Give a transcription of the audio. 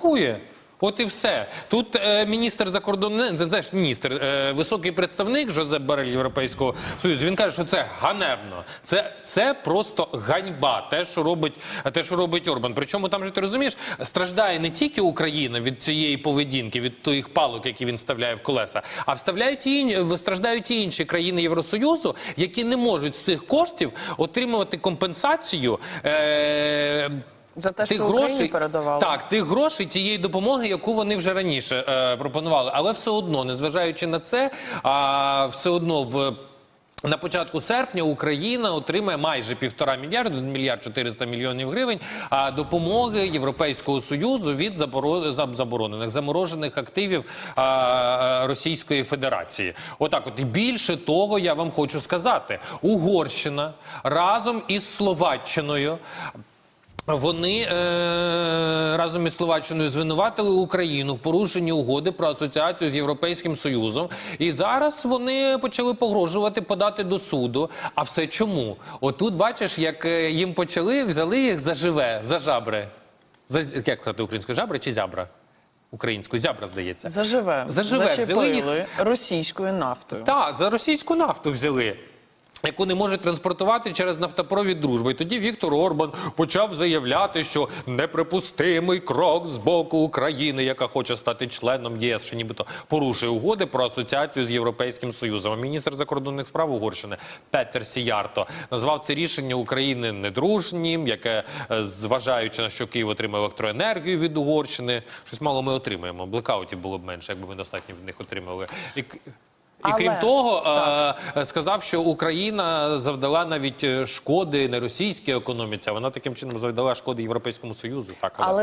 Хує. От і все. Тут е, міністр закордонних, знаєш, міністр, е, високий представник Жозеп Барель Європейського Союзу. Він каже, що це ганебно. Це, це просто ганьба. Те, що робить, те, що робить Орбан. Причому там же ти розумієш, страждає не тільки Україна від цієї поведінки, від тих палок, які він вставляє в колеса, а вставляють і страждають і інші країни Євросоюзу, які не можуть з цих коштів отримувати компенсацію. Е, За те, тих що грошей, передавали. Так, тих грошей, тієї допомоги, яку вони вже раніше е, пропонували. Але все одно, незважаючи на це, а, все одно в. На початку серпня Україна отримає майже півтора мільярда, мільярд 400 мільйонів гривень допомоги Європейського союзу від заборо- заборонених заморожених активів а, Російської Федерації. Отак, от і більше того, я вам хочу сказати, Угорщина разом із Словаччиною вони е, разом із Словаччиною звинуватили Україну в порушенні угоди про асоціацію з Європейським Союзом. І зараз вони почали погрожувати подати до суду. А все чому? Отут бачиш, як е, їм почали, взяли їх за живе, за жабри. За, як сказати українською, жабри чи зябра? Українською, зябра, здається. Заживе. Заживе. Взяли Зачепили російською нафтою. Так, за російську нафту взяли. Яку не можуть транспортувати через нафтопровід дружби. І тоді Віктор Орбан почав заявляти, що неприпустимий крок з боку України, яка хоче стати членом ЄС, що нібито порушує угоди про асоціацію з Європейським Союзом. Міністр закордонних справ Угорщини Петер Сіярто назвав це рішення України недружнім, яке, е, зважаючи на що Київ отримає електроенергію від Угорщини. Щось мало ми отримаємо. Блекаутів було б менше, якби ми достатньо від них отримали. І Але- крім того, так. сказав, що Україна завдала навіть е, шкоди не російській економіці, а вона таким чином завдала шкоди Європейському Союзу. Так, але, Але